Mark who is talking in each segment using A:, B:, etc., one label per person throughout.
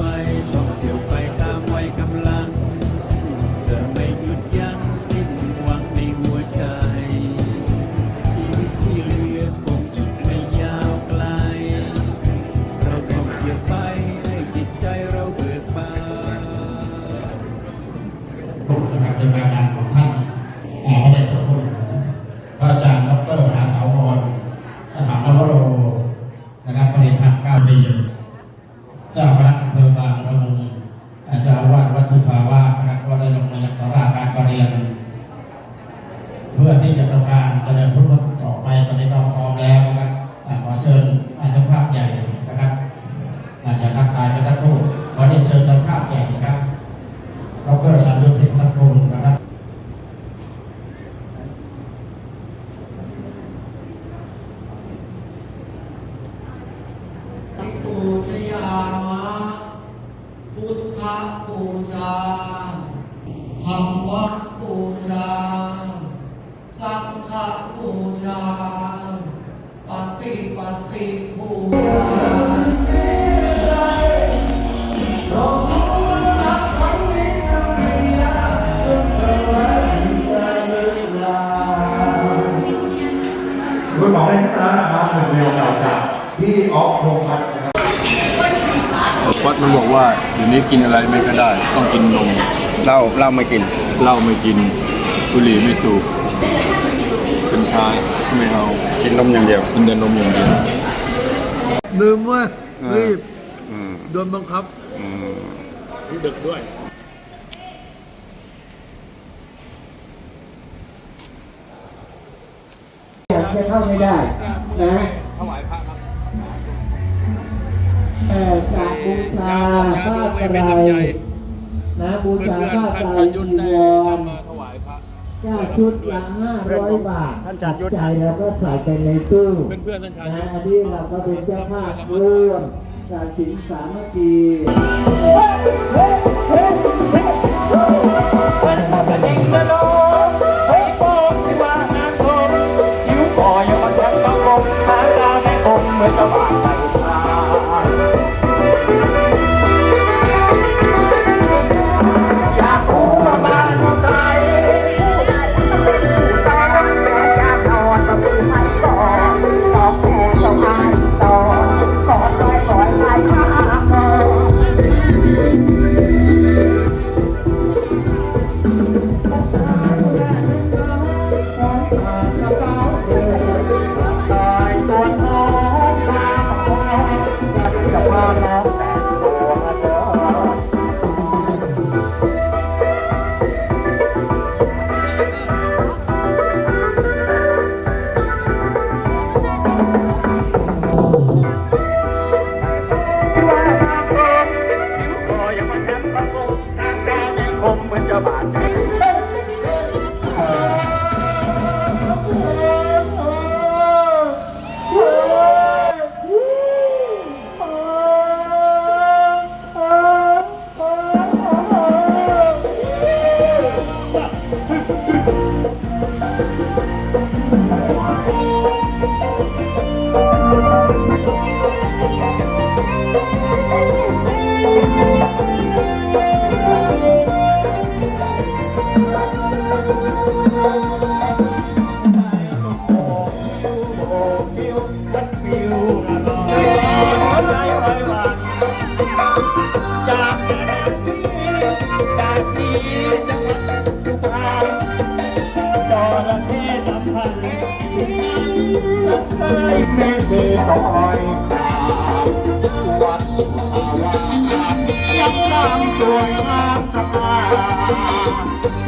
A: why ปูชาธรรมะปูชาสังฆปูชาปฏิปฏิปูชา
B: คุณหมอเป็นนะครับหนึ่งเดียวเราจากพี่ออฟพงพัฒน์
C: วัดมันบอกว่าเดี๋ยวนี้กินอะไรไม่ก็ได้ ต้องกินนม
D: เหล้าเหล้าไม่กิน
C: เหล้าไม่กินบุหรี่ไม่สูบกัญชาไม่เอา
D: กินนมอย่างเดียว
C: กินแต่นมอย่างเดียว
E: ลืมเว่า
D: อ่า
E: รีบ
D: อืม
E: โดนบังคับ
D: อืม
C: ดึกด้วย
F: จะเข้าไม่ได้นะเอ่จากบูชาผ้าไตรนะบูชาผ้าไตรจีวรจ้าชุดละห้าร้อยบาท
D: ท่านจารย์ยุทธ
F: ใจแล้วก็ใส่ไปในตู้
C: เพื่อนๆท่านชาย
F: นะอันนี้เราก็เป็นเจ้าภาพร่วมการสิงสามัคคี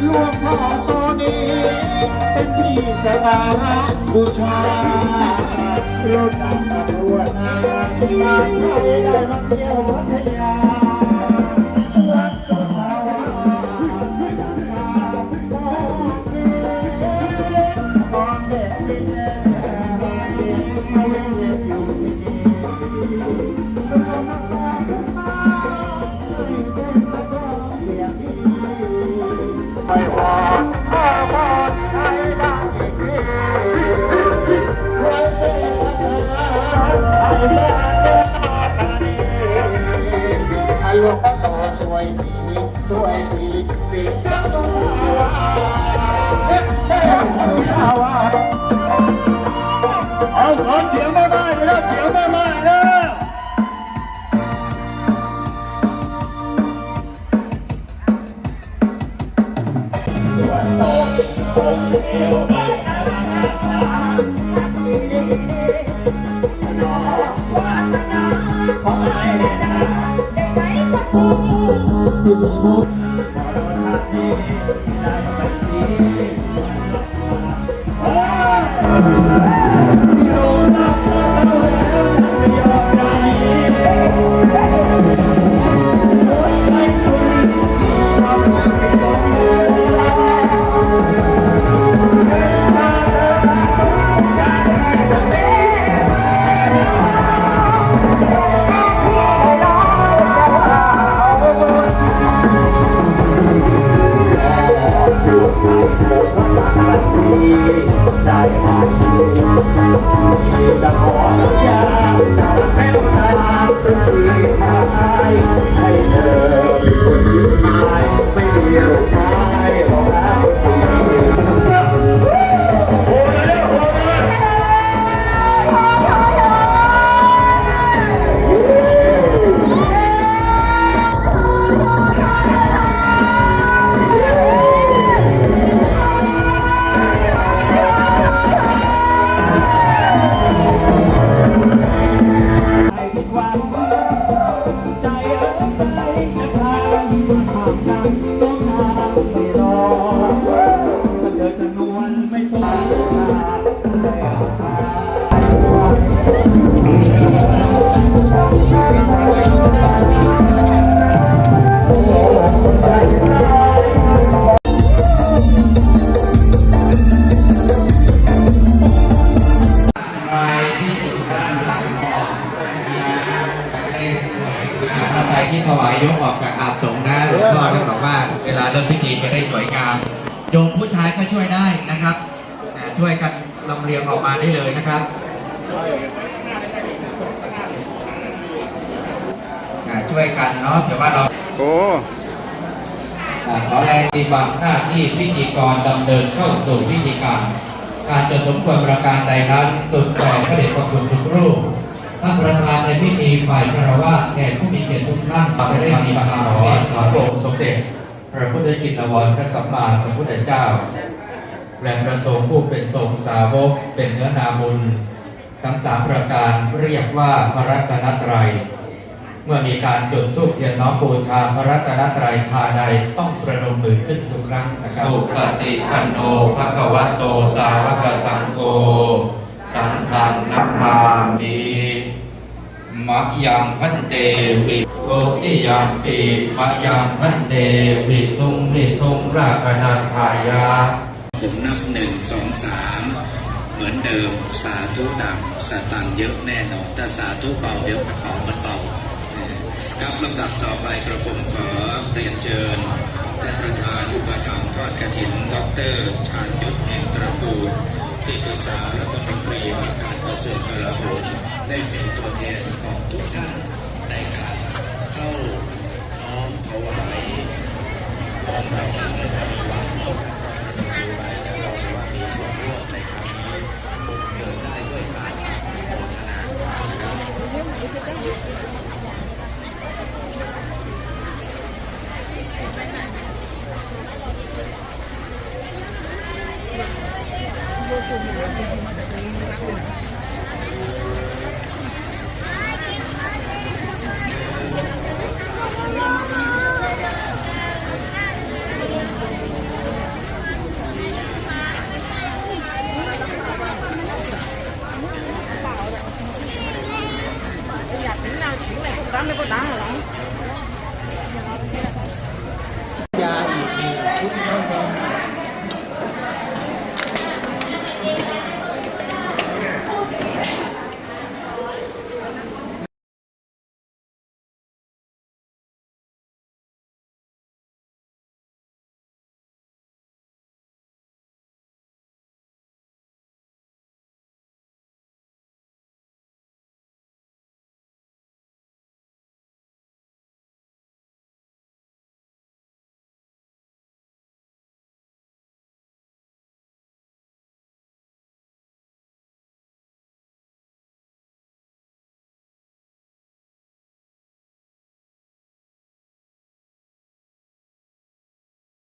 A: หลวงพ่อตัวนี้ เป็นที่สการะบูชาลดดับตะรวจงานงานใครได้มาเที่ยวพัทยา ห้หลวงพ่อโตช่วยดีช่วยดีสิเอาขอเสียงแม่ไม้เลยนะเสียงแม่ไม้นะ
G: Hãy subscribe cho kênh Ghiền Mì Gõ Để không Happy birthday. ก็ช่วยได้นะครับอ่าช่วยกันลำเลียงออกมาได้เลยนะครับอ่าช่วยกันเนาะแต่ว่าเรา
D: โอ้
G: อ่าขอแรงปฏิบัติหน้าที่พิธีกรดำเนินเข้าสู่พิธีการการจะสมควรประการใดนั้นสุดแต่พระเดชพระคุณทุกรูปท่านประธานในพิธีฝ่ายคารวะแขกผู้มีเกียรติทุกท่านต่อไปได้มีประการขอขอพระองค์สมเด็จ พระพุทธจินวรพระสัมมาสัมพุทธเจ้าและประสงค์ผู้เป็นทรงสาวกเป็นเนื้อนาบุญทั้งสามประการเรียกว่าพระรัตนตรัย เมื่อมีการจุดธูปเทียนน้อมบูชาพระรัตนตรัยชาใดต้องประนมมือขึ้นทุกครั้งนะครับ
H: สุปฏิปันโนภควะโตสาวกสังโฆสังฆังนัมามิ มะยังพันเตวิโกติยังปีมะยังพันเตวิสุงวิสุงราคณาทายา
I: ผมนับหนึ่งสองสามเหมือนเดิมสาธุดังสตังเยอะแน่นอนถ้าสาธุเบาเดี๋ยวของมันเบาครับลำดับต่อไปกระผมขอเรียนเชิญท่านประธานอุปถัมภ์ทอดกระถินดอกเตอรชาญยุทธเองตระกูลที่ปรึกษารัฐมนตรีว่าก ทุกท่านใน